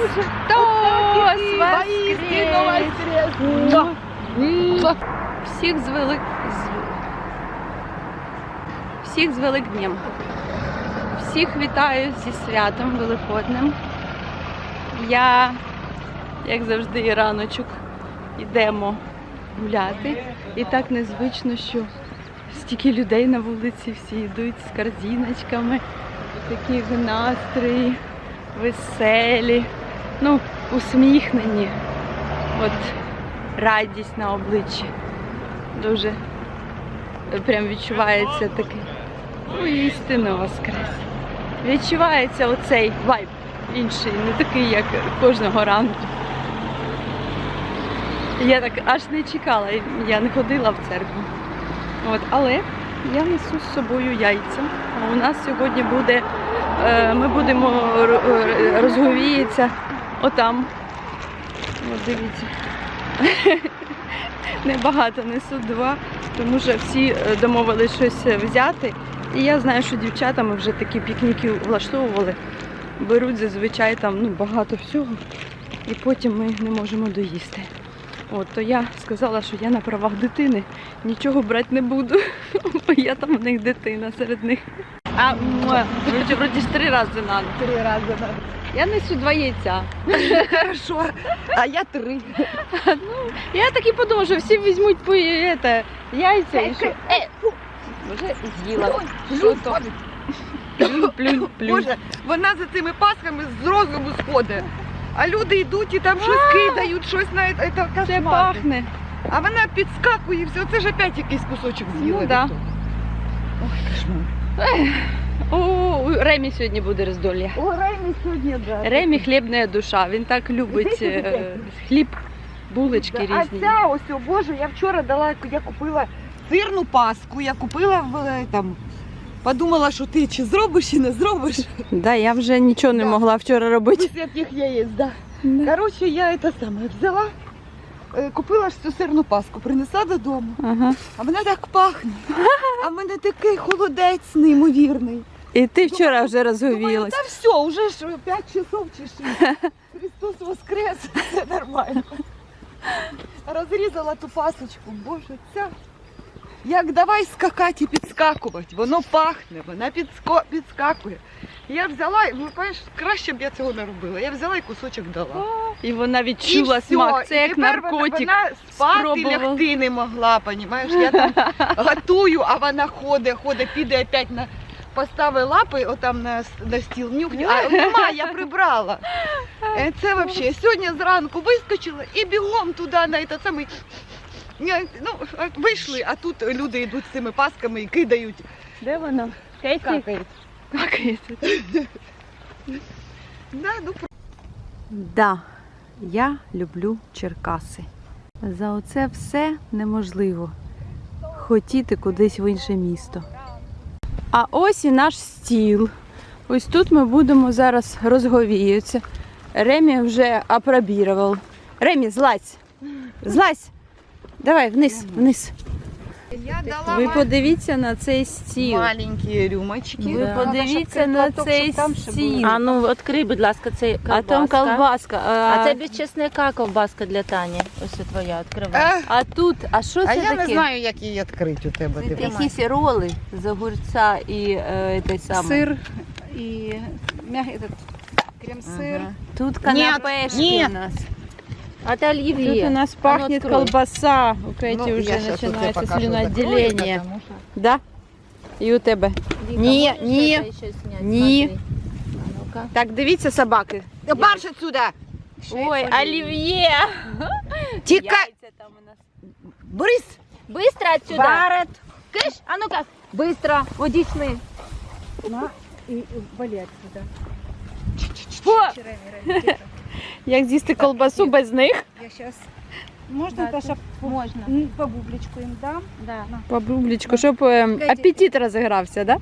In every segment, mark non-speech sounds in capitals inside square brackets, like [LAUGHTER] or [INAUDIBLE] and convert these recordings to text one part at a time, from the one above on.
Христос воскрес! Всіх з велик... Всіх з Великднем. Всіх вітаю зі святом Великодним. Я, як завжди, раночок йдемо гуляти. І так незвично, що стільки людей на вулиці, всі йдуть з корзиночками, такі в настрої, веселі, ну, усміхнені. От радість на обличчі. Дуже прям відчувається такий. Ну, істинно воскрес. Відчувається оцей вайб інший, не такий, як кожного ранку. Я так аж не чекала, я не ходила в церкву. От, але я несу з собою яйця. У нас сьогодні буде, е, ми будемо розговіятися отам. От дивіться. [LAUGHS] Небагато несу два, тому що всі е, домовились щось взяти. І я знаю, що дівчатами вже такі пікніки влаштовували. Беруть зазвичай там ну, багато всього, і потім ми не можемо доїсти. От, то я сказала, що я на правах дитини нічого брати не буду, [LAUGHS] бо я там в них дитина серед них. А вроді, вроді ж три рази треба. Три рази надо. Я несу два яйця. [LAUGHS] Хорошо. А я три. Я так і подумала, що всі візьмуть по это, яйця і що. Е, вже з'їла. Що то? Плюнь, плюнь, плюнь. Боже, вона за цими пасхами з розуму сходить. А люди йдуть і там щось кидають, щось на це, це Це кошмар. пахне. А вона підскакує і все. Це ж опять якийсь кусочок з'їла. Ну, да. від того. Ой, кошмар. О, у Ремі сьогодні буде роздолля. О, Ремі сьогодні, да. Ремі хлібна душа. Він так любить е, [LAUGHS] хліб, булочки Да, різні. А ця ось, о Боже, я вчора дала, я купила сирну паску, я купила в е, там. Подумала, що ти чи зробиш, чи не зробиш. Да, я вже нічого не Да. могла вчора робити. Після тих яєць, да. Да. Коротше, я це саме взяла, е, купила ж цю сирну паску, принесла додому, Ага. а вона так пахне. А мене такий холодець неймовірний. І ти вчора вже розговілась. та все, вже ж 5 часов чи 6. [LAUGHS] Христос воскрес, все нормально. Розрізала ту пасочку, боже, ця. Як давай скакати і підскакувати, воно пахне, вона підско... підскакує. Я взяла, ну, знаєш, краще б я цього не робила. Я взяла і кусочок дала. І вона відчула І смак. всьо. Це І як тепер наркотик. Вона, вона спати Спробувала. лягти не могла, понімаєш? Я там [LAUGHS] готую, а вона ходить, ходить, піде опять на поставить лапи отам на, на стіл, нюхне. А [LAUGHS] нема, я прибрала. Е, Це взагалі. Сьогодні зранку вискочила і бігом туди на этот самий. Ну, вийшли, а тут люди йдуть з цими пасками і кидають. Де? Какають. Какається. [LAUGHS] Да, ну, Да, я люблю Черкаси. За оце все неможливо хотіти кудись в інше місто. А ось і наш стіл. Ось тут ми будемо зараз розговіюватися. Ремі вже апробірував. Ремі, злазь! Злазь! Давай вниз, вниз. я дала Ви ма- подивіться на цей стіл. маленькі рюмочки. Ви Надо, подивіться щоб на платок, цей щоб там ще було. стіл. А ну відкрий, будь ласка, цей А ковбаска. там колбаска. А це без чесника ковбаска для Тані. Ось це твоя, відкривай. Е, А тут, а що а це я таке? не знаю, як її відкрити у тебе. Це Ти якісь роли з огурця і е, той самий. сыр и мягкий этот крем-сыр. Ага. Тут канапешки ні. у нас. А це Тут олів'є. у нас А ну, пахнет открой. колбаса. У Кэти Ну, я уже щас оце начинается поки що слюноотделение. закрою, потому що- Да? І у тебе. Віка, Ні, можеш ні, це ще зняти? ні. Смотри. А ну-ка. Так, дивіться собаки. Да марш отсюда! Ой, олів'є. [LAUGHS] Тікай! Яйця там у нас. Борис! Быстро отсюда. Барет! Киш, а ну-ка. Быстро. Одійшли. На и, и вали отсюда. Фу! Як з'їсти колбасу без них? Я зараз. Можна Да, Даша, по, Можна. по бубличку їм дам? Да. По бубличку, щоб е, апетит розігрався, да?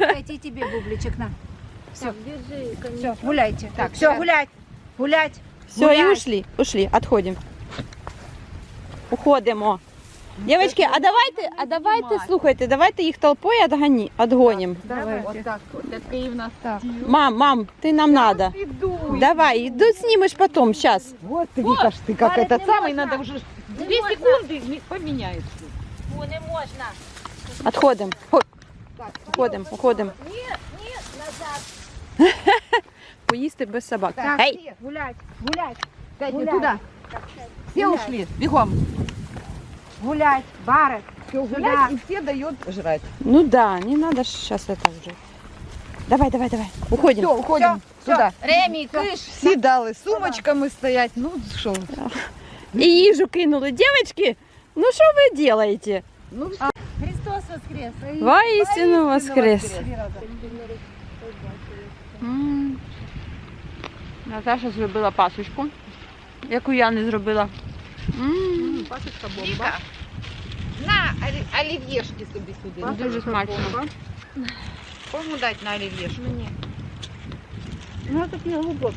Дайте и тебе бубличек, на. Все, держи, Все, гуляйте. Так, Так, все, так. гулять. Гулять. Все, і ушли, ушли, отходимо. Уходимо. Дівчатки, а давайте, а давайте, слухайте, давайте їх толпою отгані, отгоним. Давай, вот так. Вот такие у нас Так. Мам, мам, ти нам надо. Иду. Давай, иду снимешь потом, сейчас. Вот ты, Вика, ж ты как Парень, этот не самый, можно. надо уже Не две можно. секунды не поменяется. Фу, не можна. Отходим. Хо- Уходим, уходим. [LAUGHS] Поїсти без собак. Так, Ей, все, Гулять, гулять, Катя, гулять. туда. Все ушли, бегом. гулять. Барет. Все Сюда. гулять, и все дает жрать. ну да, не надо сейчас это уже. Давай, давай, давай. Уходим. Все, уходим туда. Ремі, киш. Всі дали сумочками стоять. Ну що? [LAUGHS] І їжу кинули. Девочки, ну що ви делаете? Ну все. Христос воскрес. Воістину воскрес. М. Наташа зробила пасочку, яку я не зробила. М, Пасочка бомба. На олі- олів'єшки собі сюди. Дуже смачно. Кому дати на олів'єшку? Ну, такі глибокі.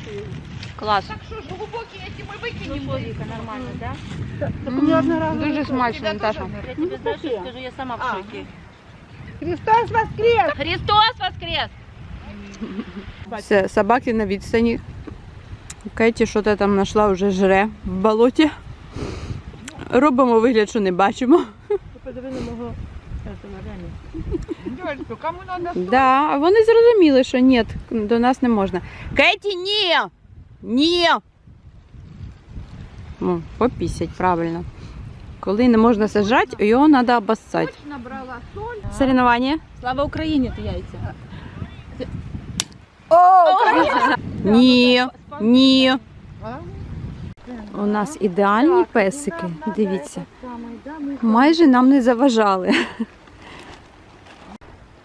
Клас. Так що ж, глибокі, які ми викинемо. Чоловіка нормально, да? М, Дуже смачно, Наташа. Я тобі знаєш, що скажу, я сама в А. шокі. Христос воскрес! Христос воскрес! Все, собаки на відстані. Кеті що то там знайшла, вже жре в болоті. Робимо вигляд, що не бачимо. Дядько, кому надо Да, а вони зрозуміли, що ні, до нас не можна. Кеті, ні! Ні! Ну, попісять, правильно. Коли не можна сажати, його треба обоссати. набрала соль. Соревновання? Слава Україні, ти яйця. Ні, ні. У нас ідеальні песики. Дивіться. Майже нам не заважали.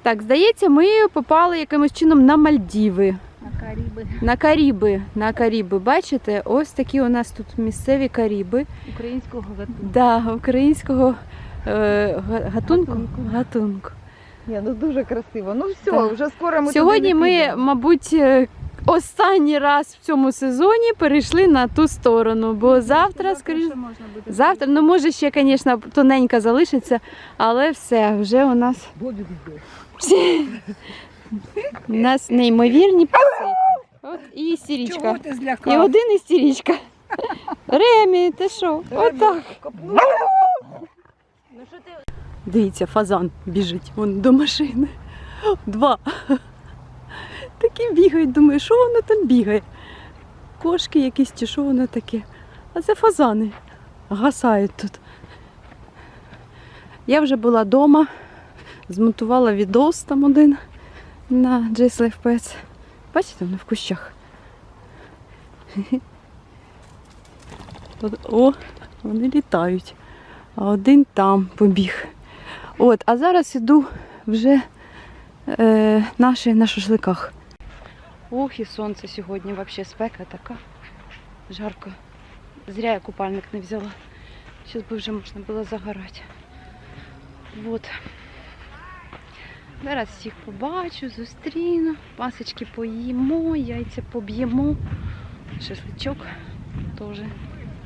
Так, здається, ми попали якимось чином на Мальдіви. На Каріби. На Каріби. На Каріби. Бачите, ось такі у нас тут місцеві Каріби. Українського гатунку. Да, українського е, га- гатунку. Гатунку. Ні, ну дуже красиво. Ну все, Так. вже скоро ми Сьогодні туди не ми, підемо. мабуть, е, останній раз в цьому сезоні перейшли на ту сторону, бо завтра, скоріш, завтра, ну може ще, звісно, тоненька залишиться, але все, вже у нас. У нас неймовірні пси. От і істерічка. І один істерічка. Ремі, ти що? Отак. Дивіться, фазан біжить вон до машини. Два. Такі бігають, думаю, що воно там бігає? Кошки якісь чи що воно таке? А це фазани. Гасають тут. Я вже була вдома, змонтувала відос там один на Just Life Pets. Бачите, воно в кущах. О, вони літають. А один там побіг. От, а зараз іду вже е, наші на шашликах. Ох, і сонце сьогодні взагалі спека така. Жарко. Зря я купальник не взяла. Зараз би вже можна було загорати. От. Зараз всіх побачу, зустріну, пасочки поїмо, яйця поб'ємо. Шашличок теж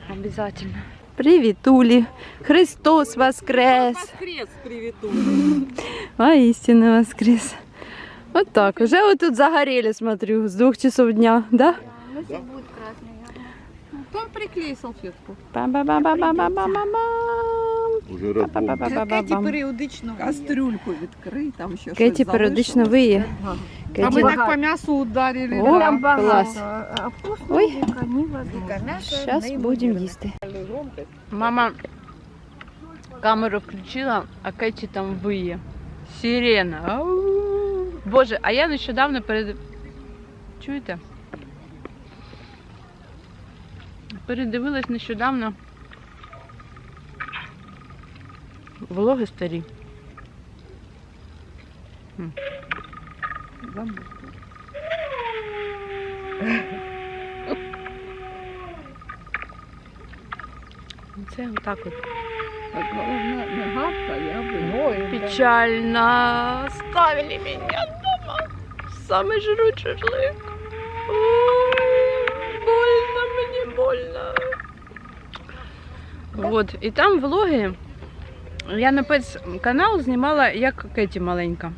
обов'язково. Привіт, Улі! Христос воскрес! Воскрес, привіту. Воистину воскрес. Вот так. Уже вот тут загорели, смотрю, с двух часов дня, да? Там приклей салфетку. Па-ба-ба-ба-ба-ба-ба-бам. Уже розбомб. Кеті Па-па-па-па-ба-бам. періодично. Кастрюльку відкрий, там ще Кеті щось періодично залишилось. виє. А Кеті. ми так по м'ясу ударили. О, да. клас. Ой. Зараз будемо їсти. Мама камеру включила, а Кеті там виє. Сирена. Ау. Боже, а я нещодавно перед. Чуєте? Передивилась нещодавно. Влоги старі. Це отак от. Так, головне, не гавкай, а ви. Печально. Оставили меня дома. Жрут шашлык. Ой, Больно мне, больно. Вот, и там влоги Я на канал знімала, як Кеті маленька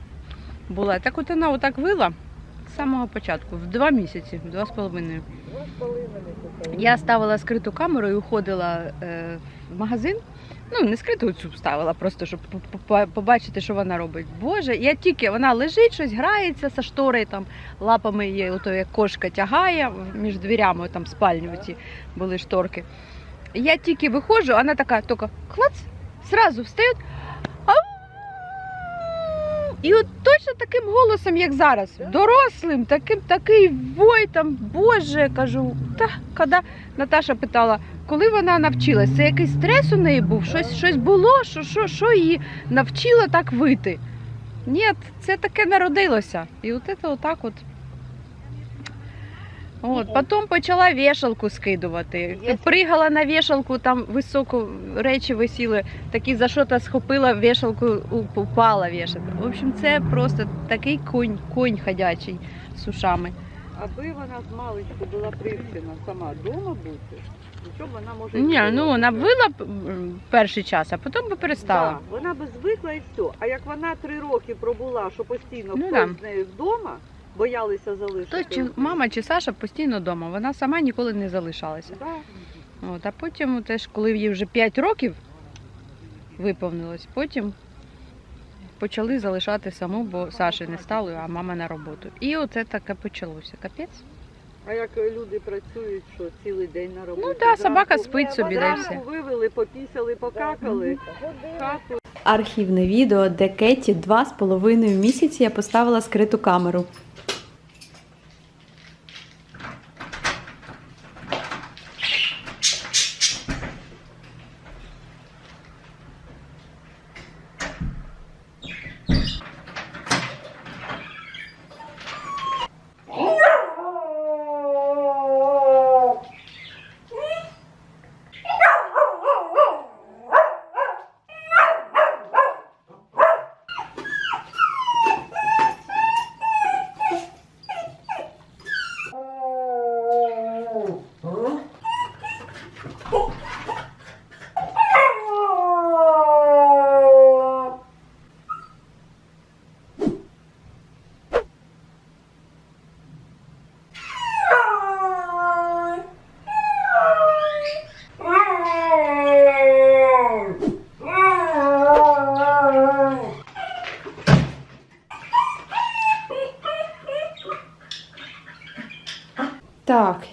була. Так от вона отак вила з самого початку, в два місяці, в два з половиною. Я ставила скриту камеру і уходила е, в магазин. Ну, не скриту цю ставила, просто щоб по- по- побачити, що вона робить. Боже, я тільки вона лежить, щось грається за штори, там лапами її, ото як кошка тягає між дверями, там спальні оці були шторки. Я тільки виходжу, вона така, тільки клац, зразу встає. І от точно таким голосом, як зараз, дорослим, таким такий вой там, Боже, кажу, та коли Наташа питала, коли вона навчилась, це якийсь стрес у неї був, щось, щось було, що, що, що її навчило так вити. Ні, це таке народилося. І от це отак от. От, потім почала вішалку скидувати. Пригала на вішалку, там високо речі висіли, такі за що то схопила вішалку, упала вішати. В общем, це просто такий конь, конь ходячий з ушами. Аби вона з маличку була привчена сама вдома бути, нічого вона може. Ні, ну вона робити. вила перший час, а потім би перестала. Да, вона би звикла і все. А як вона три роки пробула, що постійно Ну, хтось да. з нею вдома, боялися залишити. То чи мама чи Саша постійно вдома, вона сама ніколи не залишалася. Да. От, а потім теж, коли їй вже 5 років виповнилось, потім почали залишати саму, бо Саші не стало, а мама на роботу. І оце таке почалося. Капець. А як люди працюють, що цілий день на роботі? Ну да, собака спить собі, да все. вивели, попісяли, покакали. Архівне відео, де Кеті два з половиною місяці я поставила скриту камеру.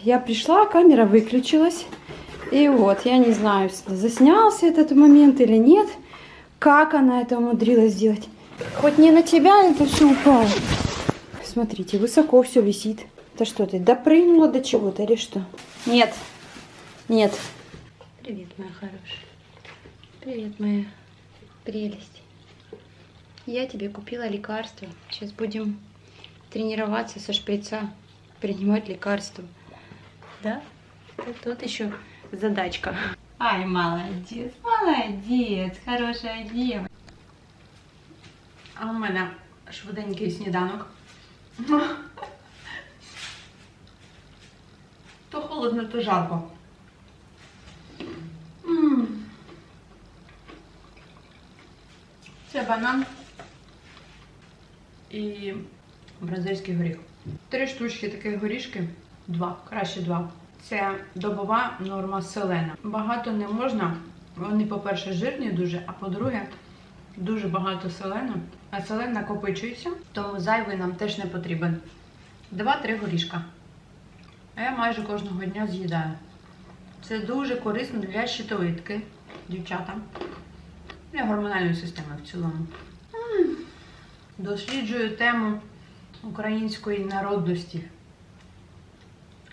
Я пришла, камера выключилась. И вот, я не знаю, заснялся этот момент или нет. Как она это умудрилась сделать? Хоть не на тебя это все упало. Смотрите, высоко все висит. Это что ты, допрыгнула до чего-то или что? Нет. Нет. Привет, моя хорошая. Привет, моя прелесть. Я тебе купила лекарство. Сейчас будем тренироваться со шприца, принимать лекарства. Да? Тут еще задачка. Ай, молодец, молодец, хорошая девочка. А у мене швиденький сніданок. [LAUGHS] То холодно, то жарко. Це банан і бразильський горіх. Три штучки таких горішки. Два, краще два. Це добова норма селена. Багато не можна. Вони, по-перше, жирні дуже, а по-друге, дуже багато селена. А селен накопичується, тому зайвий нам теж не потрібен. Два-три горішка. А я майже кожного дня з'їдаю. Це дуже корисно для щитовидки, дівчата. Для гормональної системи в цілому. Досліджую тему української народності.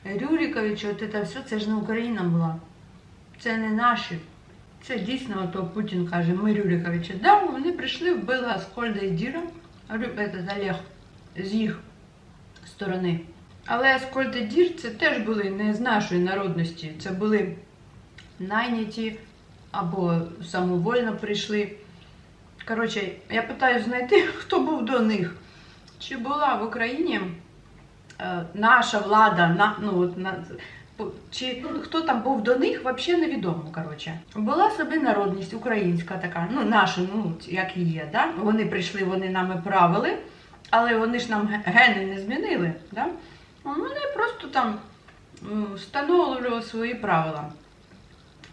Рюриковичі, от це все, це ж не Україна була. Це не наші. Це дійсно, ото Путін каже, ми Рюриковичі. Да, вони прийшли, вбили Аскольда і Діра, Олег, з їх сторони. Але Аскольд і Дір це теж були не з нашої народності. Це були найняті або самовольно прийшли. Коротше, я питаю знайти, [LAUGHS] хто був до них. Чи була в Україні наша влада, на, ну, на, Чи хто там був до них, взагалі невідомо. Коротше. Була собі народність українська така, ну наша, ну як і є. Да? Вони прийшли, вони нами правили, але вони ж нам ге- гени не змінили. Да? Вони просто там встановлювали свої правила.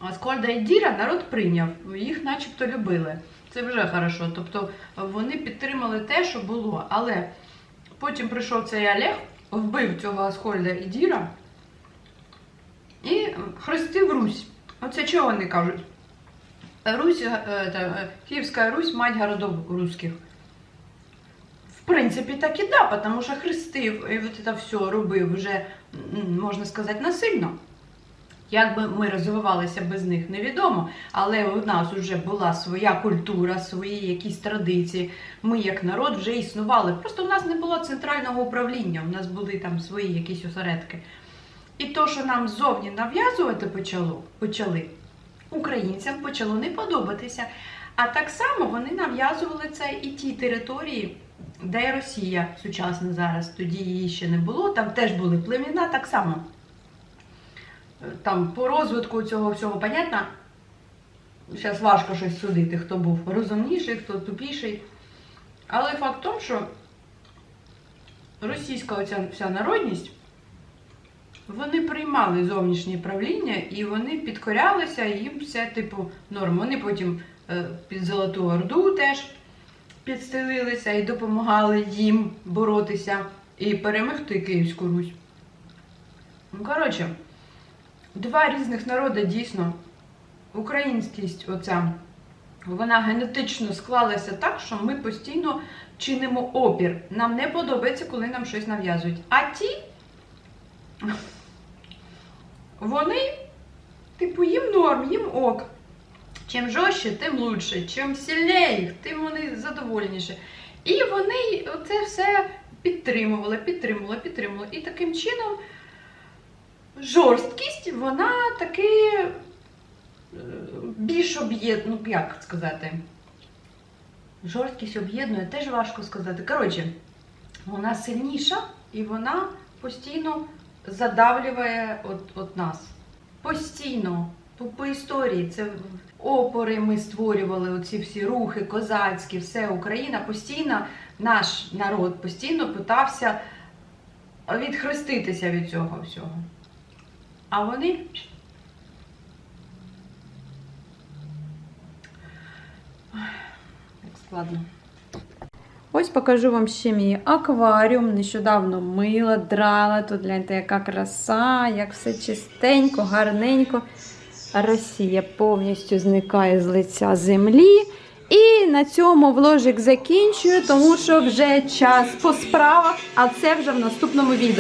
А Скольда і Діра народ прийняв, їх начебто любили. Це вже хорошо. Тобто вони підтримали те, що було. Але потім прийшов цей Олег, вбив цього Аскольда і Діра і хрестив Русь. Оце чого вони кажуть? Русь, е, е, Київська Русь, мать городов русських. В принципі, так і да, тому що хрестив і от це все робив вже, можна сказати, насильно. Як би ми розвивалися без них, невідомо. Але у нас вже була своя культура, свої якісь традиції. Ми, як народ, вже існували. Просто у нас не було центрального управління, у нас були там свої якісь осередки. І то, що нам ззовні нав'язувати почало, почали, українцям почало не подобатися. А так само вони нав'язували це і ті території, де Росія сучасна зараз, тоді її ще не було. Там теж були племена, так само. Там по розвитку цього всього, понятно, зараз важко щось судити, хто був розумніший, хто тупіший. Але факт в тому, що російська оця вся народність, вони приймали зовнішнє правління і вони підкорялися, їм все типу норм. Вони потім е, під Золоту Орду теж підстелилися і допомагали їм боротися і перемогти Київську Русь. Ну, коротше, два різних народи дійсно. Українськість оця, вона генетично склалася так, що ми постійно чинимо опір. Нам не подобається, коли нам щось нав'язують. А ті, вони, типу, їм норм, їм ок. Чим жорстче, тим лучше. Чим сильніше тим вони задовольніші. І вони це все підтримували, підтримували, підтримували. І таким чином жорсткість, вона таки е, більш об'єднує, ну як сказати, жорсткість об'єднує, теж важко сказати. Коротше, вона сильніша і вона постійно задавлює от, от нас. Постійно. По, по історії це опори ми створювали, оці всі рухи козацькі, все Україна постійно, наш народ постійно питався відхреститися від цього всього. А вони. Як складно. Ось покажу вам ще мій акваріум. Нещодавно мила, драла. Тут гляньте, яка краса, як все чистенько, гарненько. Росія повністю зникає з лиця землі. І на цьому вложик закінчую, тому що вже час по справах, а це вже в наступному відео.